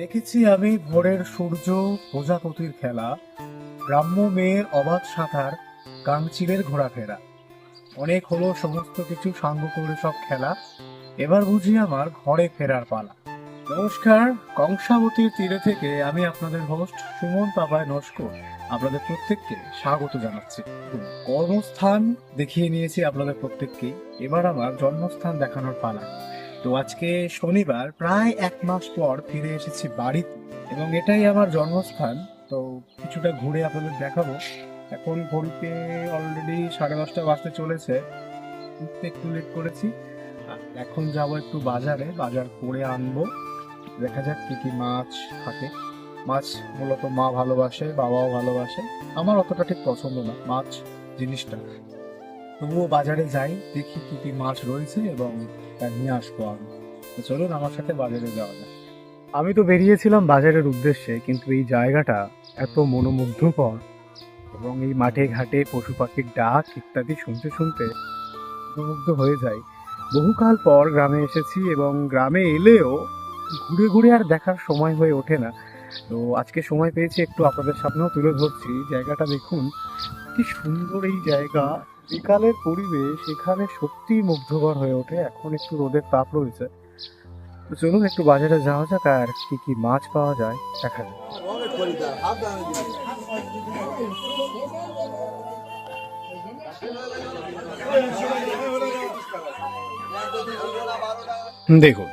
দেখেছি আমি ভোরের সূর্য, প্রজাপতির খেলা গ্রাম্য মেয়ের অবাধ সাঁতার গাংচিলের ঘোরাফেরা। অনেক হলো সমস্ত কিছু সাঙ্গ করে সব খেলা, এবার বুঝি আমার ঘরে ফেরার পালা। নমস্কার, কংসাবতীর তীরে থেকে আমি আপনাদের হোস্ট সুমন পাপায় নস্কর। আপনাদের প্রত্যেককে স্বাগত জানাচ্ছি। কর্মস্থান দেখিয়ে নিয়েছি আপনাদের প্রত্যেককে এবার আমার জন্মস্থান দেখানোর পালা। তো আজকে শনিবার, প্রায় এক মাস পর ফিরে এসেছি বাড়িতে এবং এটাই আমার জন্মস্থান। তো কিছুটা ঘুরে আপনাদের দেখাবো। এখন ঘড়িতে অলরেডি সাড়ে দশটা বাজতে চলেছে। উঠতে একটু লেট করেছি। এখন যাব একটু বাজারে, বাজার করে আনব। দেখা যাক কি কি মাছ থাকে। মাছ মূলত মা ভালোবাসে, বাবাও ভালোবাসে। আমার অতটা ঠিক পছন্দ না মাছ জিনিসটা। তবুও বাজারে যাই, দেখি কি কি মাছ রয়েছে এবং তা নিয়ে আসব আমি। তো চলুন আমার সাথে বাজারে যাওয়া যাক। আমি তো বেরিয়েছিলাম বাজারের উদ্দেশ্যে, কিন্তু এই জায়গাটা এত মনোমুগ্ধকর এবং এই মাঠে ঘাটে পশু পাখির ডাক ইত্যাদি শুনতে শুনতে মনোমুগ্ধ হয়ে যায় বহুকাল পর গ্রামে এসেছি এবং গ্রামে এলেও ঘুরে ঘুরে আর দেখার সময় হয়ে ওঠে না। তো আজকে সময় পেয়েছি একটু আপনাদের সামনেও তুলে ধরছি। জায়গাটা দেখুন, কি সুন্দর এই জায়গা। বিকালের পরিবেশ এখানে সত্যি মুগ্ধকর হয়ে ওঠে। এখন একটু রোদের তাপ রয়েছে। তো চলুন একটু বাজারে যাওয়া যাক আর কি কি মাছ পাওয়া যায় দেখা যাক। দেখুন,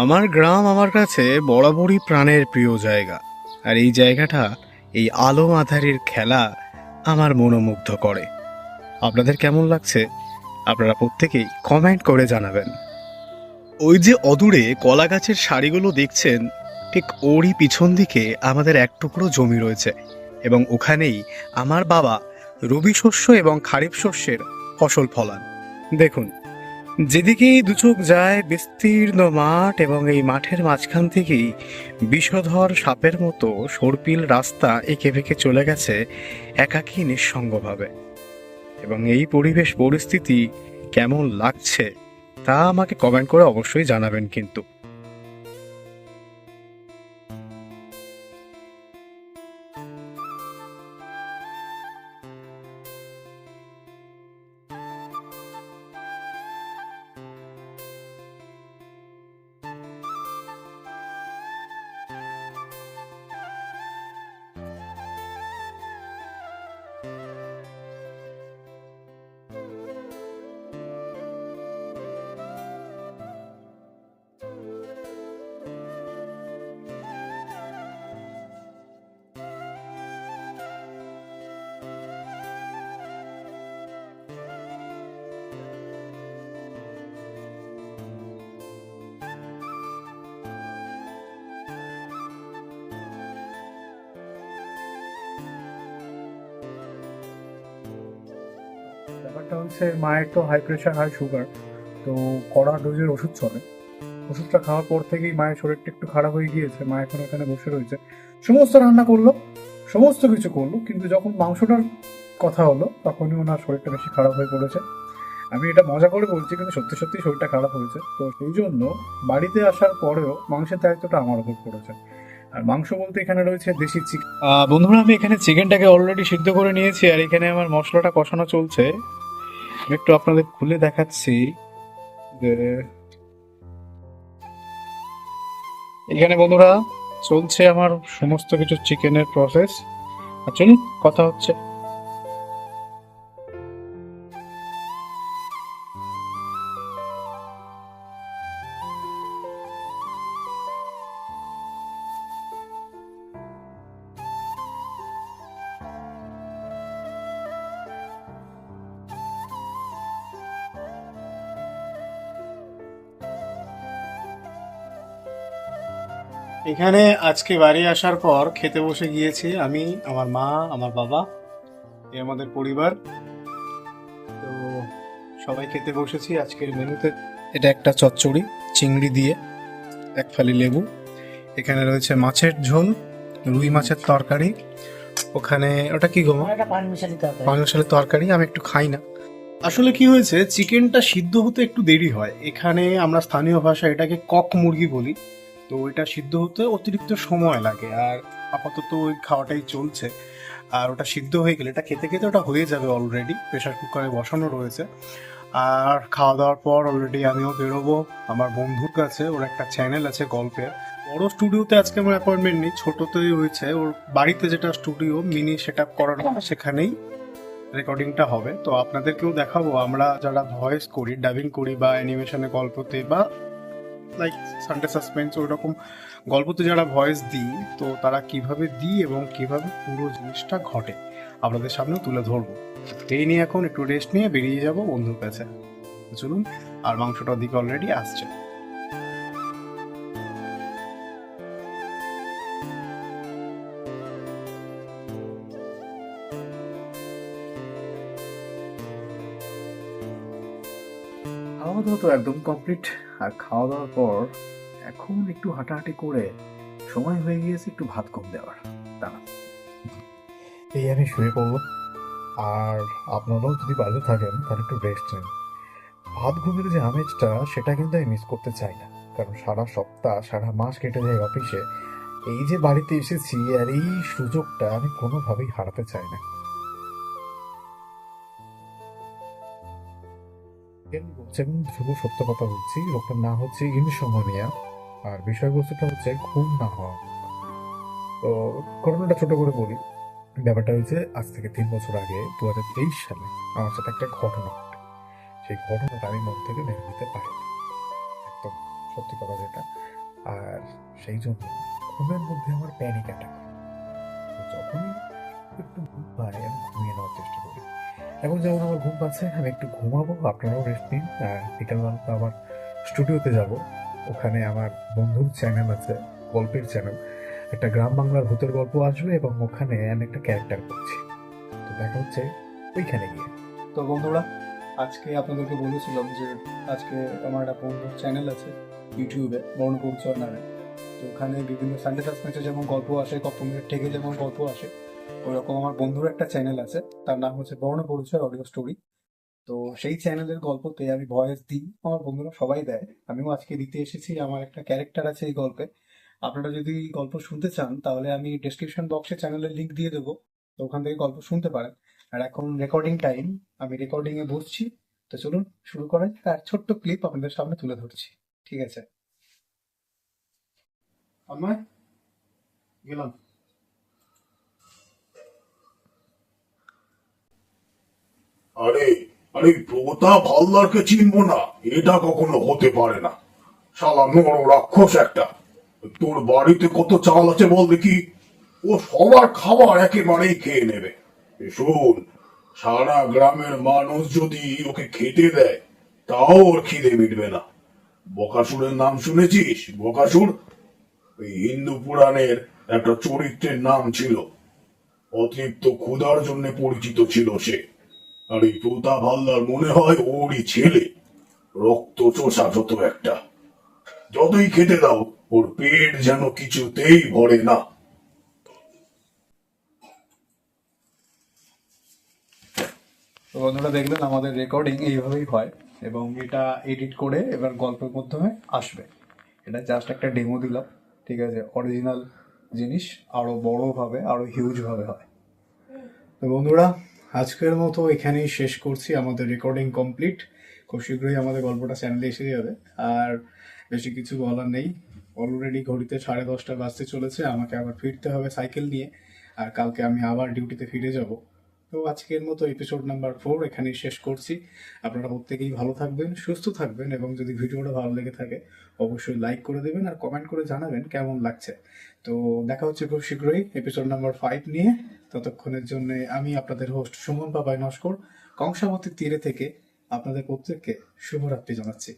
আমার গ্রাম আমার কাছে বরাবরই প্রাণের প্রিয় জায়গা। আর এই জায়গাটা, এই আলো আধারের খেলা, আমার মনোমুগ্ধ করে। আপনাদের কেমন লাগছে? আপনারা প্রত্যেকেই কমেন্ট করে জানাবেন। ওই যে অদূরে কলা গাছের সারিগুলো দেখছেন, ঠিক ওরই পিছন দিকে আমাদের এক টুকরো জমি রয়েছে এবং ওখানেই আমার বাবা রবি শস্য এবং খারিফ শস্যের ফসল ফলান। দেখুন, যেদিকেই দুচোখ যায়, বিস্তীর্ণ মাঠ এবং এই মাঠের মাঝখান থেকেই বিষধর সাপের মতো সর্পিল রাস্তা এঁকে বেঁকে চলে গেছে একাকী নিঃসঙ্গভাবে। এবং এই পরিবেশ পরিস্থিতি কেমন লাগছে তা আমাকে কমেন্ট করে অবশ্যই জানাবেন কিন্তু। ব্যাপারটা হচ্ছে মায়ের তো হাই প্রেশার হাই সুগার তো কড়া ডোজের ওষুধ চলে। ওষুধটা খাওয়ার পর থেকেই মায়ের শরীরটা একটু খারাপ হয়ে গিয়েছে, মা এখন এখানে বসে রয়েছে। সমস্ত রান্না করল, সমস্ত কিছু করল, কিন্তু যখন মাংসটার কথা হলো, তখনই ওনার শরীরটা বেশি খারাপ হয়ে পড়েছে। আমি এটা মজা করে বলছি, কিন্তু সত্যি সত্যি শরীরটা খারাপ হয়েছে। তো সেই জন্য বাড়িতে আসার পরেও মাংসের দায়িত্বটা আমার উপর পড়েছে। আর মাংস বলতে এখানে রয়েছে দেশি চিকেন। বন্ধুরা, আমি এখানে চিকেনটাকে অলরেডি সিদ্ধ করে নিয়েছি, আর এখানে আমার মশলাটা কষানো চলছে। একটু আপনাদের খুলে দেখাচ্ছি যে এখানে বন্ধুরা চলছে আমার সমস্ত কিছু চিকেনের প্রসেস আর চলুন, কথা হচ্ছে এখানে আজকে বাড়ি আসার পর খেতে বসে গিয়েছি আমি আমার মা আমার বাবা এ আমাদের পরিবার। তো সবাই খেতে বসেছি আজকের মেনুতে। এটা একটা চচ্চড়ি চিংড়ি দিয়ে এক ফালি লেবু। এখানে রয়েছে মাছের ঝোল রুই মাছের তরকারি। ওখানে ওটা কি গো তরকারি আমি একটু খাই না। আসলে কি হয়েছে চিকেনটা সিদ্ধ হতে একটু দেরি হয়। এখানে আমরা স্থানীয় ভাষায় এটাকে কক মুরগি বলি। তো এটা সিদ্ধ হতে অতিরিক্ত সময় লাগে আর আপাতত ওই খাওয়াটাই চলছে। আর ওটা সিদ্ধ হয়ে গেলে, এটা খেতে খেতে ওটা হয়ে যাবে অলরেডি প্রেশার কুকারে বসানো রয়েছে। আর খাওয়া দাওয়ার পর অলরেডি আমিও বেরোবো। আমার বন্ধুর কাছে, ওর একটা চ্যানেল আছে গল্পের। বড় স্টুডিওতে আজকে আমার অ্যাপয়েন্টমেন্ট নেই, ছোটতেই হয়েছে। ওর বাড়িতে যেটা স্টুডিও মিনি সেট আপ করানো সেখানেই রেকর্ডিংটা হবে। তো আপনাদেরকেও দেখাবো। আমরা যারা ভয়েস করি ডাবিং করি বা অ্যানিমেশনে গল্পতে বা লাইক সানডে সাসপেন্স ওই রকম গল্পতে যারা ভয়েস দিই, তো তারা কীভাবে দিই এবং কীভাবে পুরো জিনিসটা ঘটে, আপনাদের সামনে তুলে ধরবো। এই নিয়ে এখন একটু রেস্ট নিয়ে বেরিয়ে যাব বন্ধুর কাছে। চলুন, আর মাংসটা দিকে অলরেডি আসছে। খাওয়া দাওয়া তো একদম কমপ্লিট আর খাওয়া দাওয়ার পর এখন একটু হাঁটাহাঁটি করে সময় হয়ে গিয়েছে একটু ভাত কম দেওয়ার। দাঁড়া। এই আমি শুয়ে পড়ব। আর আপনারাও যদি বাইরে থাকেন, তাহলে একটু রেস্ট নিন। ভাত ঘুমের যে আমেজটা, সেটা কিন্তু আমি মিস করতে চাই না। কারণ সারা সপ্তাহ, সারা মাস কেটে যায় অফিসে এই যে বাড়িতে এসেছি, আর এই সুযোগটা আমি কোনোভাবেই হারাতে চাই না। আমি বলছি এবং সত্য কথা বলছি। লোকটার নাম হচ্ছে ইনসমনিয়া আর বিষয়বস্তুটা হচ্ছে ঘুম না হওয়া। তো ঘটনাটা ছোট করে বলি। ব্যাপারটা হয়েছে, আজ থেকে তিন বছর আগে দু হাজার তেইশ সালে আমার সাথে একটা ঘটনা ঘটে। সেই ঘটনাটা আমি মন থেকে মেনে নিতে পারিনি। একদম সত্যি কথা যেটা। আর সেই জন্য ঘুমের মধ্যে আমার প্যানিক অ্যাটাক যখনই একটু ঘুম পায়, আমি ঘুমিয়ে নেওয়ার চেষ্টা করি। এখন যেমন আমার ঘুম পাচ্ছে, আমি একটু ঘুমাবো, আপনারাও রেস্ট নিন। বিকালবেলা তো আবার স্টুডিওতে যাব। ওখানে আমার বন্ধুর চ্যানেল আছে, গল্পের চ্যানেল একটা গ্রাম বাংলার ভূতের গল্প আসবে এবং ওখানে আমি একটা ক্যারেক্টার করছি। তো দেখা হচ্ছে ওইখানে গিয়ে। তো বন্ধুরা, আজকে আপনাদেরকে বলেছিলাম যে আজকে আমার একটা বন্ধুর চ্যানেল আছে ইউটিউবে বর্ণপরিচয় নামে। তো ওখানে বিভিন্ন সানডে সাসপেন্সে যেমন গল্প আসে কপমের থেকে যেমন গল্প আসে ওরকম আমার বন্ধুর একটা চ্যানেল আছে, তার নাম হচ্ছে বর্ণপরিচয় অডিও স্টোরি তো সেই চ্যানেলের গল্পতে আমি ভয়েস দিই, আমার বন্ধুরা সবাই দেয়। আমিও আজকে দিতে এসেছি, আমার একটা ক্যারেক্টার আছে এই গল্পে। আপনারা যদি গল্প শুনতে চান, তাহলে আমি ডেসক্রিপশন বক্সে চ্যানেলের লিঙ্ক দিয়ে দেবো, তো ওখান থেকে গল্প শুনতে পারেন। আর এখন রেকর্ডিং টাইম আমি রেকর্ডিং এ বসছি, তো চলুন শুরু করা যাক, আর ছোট্ট ক্লিপ আপনাদের সামনে তুলে ধরছি, ঠিক আছে? আমার? গেলাম। আরে আরে প্রতাপ হালদারকে চিনবো না। এটা কখনো হতে পারে না। শালা নর রাক্ষস একটা। তোর বাড়িতে কত চাল আছে বল দেখি। ও সবার খাবার একেবারেই খেয়ে নেবে। শোন, সারা গ্রামের মানুষ যদি ওকে খেতে দেয়, তাও ওর খিদে মিটবে না। বকাসুরের নাম শুনেছিস? বকাসুর? ওই হিন্দু পুরাণের একটা চরিত্রের নাম ছিল। অতিরিক্ত ক্ষুধার জন্য পরিচিত ছিল সে। আর এই প্রতাপ হালদার মনে হয় ওরই ছেলে। রক্ত চোষা যত একটা। যতই খেতে দাও, ওর পেট যেন কিছুতেই ভরে না। তো বন্ধুরা দেখলেন, আমাদের রেকর্ডিং এইভাবেই হয় এবং এটা এডিট করে এবার গল্পের মাধ্যমে আসবে। এটা জাস্ট একটা ডেমো দিলাম, ঠিক আছে? অরিজিনাল জিনিস, আরও বড়ভাবে, আরও হিউজ ভাবে হয়। তো বন্ধুরা আজকের মতো এখানেই শেষ করছি। আমাদের রেকর্ডিং কমপ্লিট খুব শীঘ্রই আমাদের গল্পটা চ্যানেলে এসে যাবে। আর বেশি কিছু বলার নেই। অলরেডি ঘড়িতে সাড়ে দশটা বাজতে চলেছে। আমাকে আবার ফিরতে হবে সাইকেল নিয়ে। আর কালকে আমি আবার ডিউটিতে ফিরে যাব। তো আজকের মতো এপিসোড নাম্বার ফোর এখানেই শেষ করছি। আপনারা প্রত্যেকেই ভালো থাকবেন, সুস্থ থাকবেন এবং যদি ভিডিওটা ভালো লেগে থাকে, অবশ্যই লাইক করে দেবেন আর কমেন্ট করে জানাবেন কেমন লাগছে। তো দেখা হচ্ছে খুব শীঘ্রই এপিসোড নাম্বার ফাইভ নিয়ে। ততক্ষণের জন্য আমি আপনাদের হোস্ট সুমন বাবাই নস্কর কংসাবতীর তীরে থেকে আপনাদের প্রত্যেককে শুভরাত্রি জানাচ্ছি।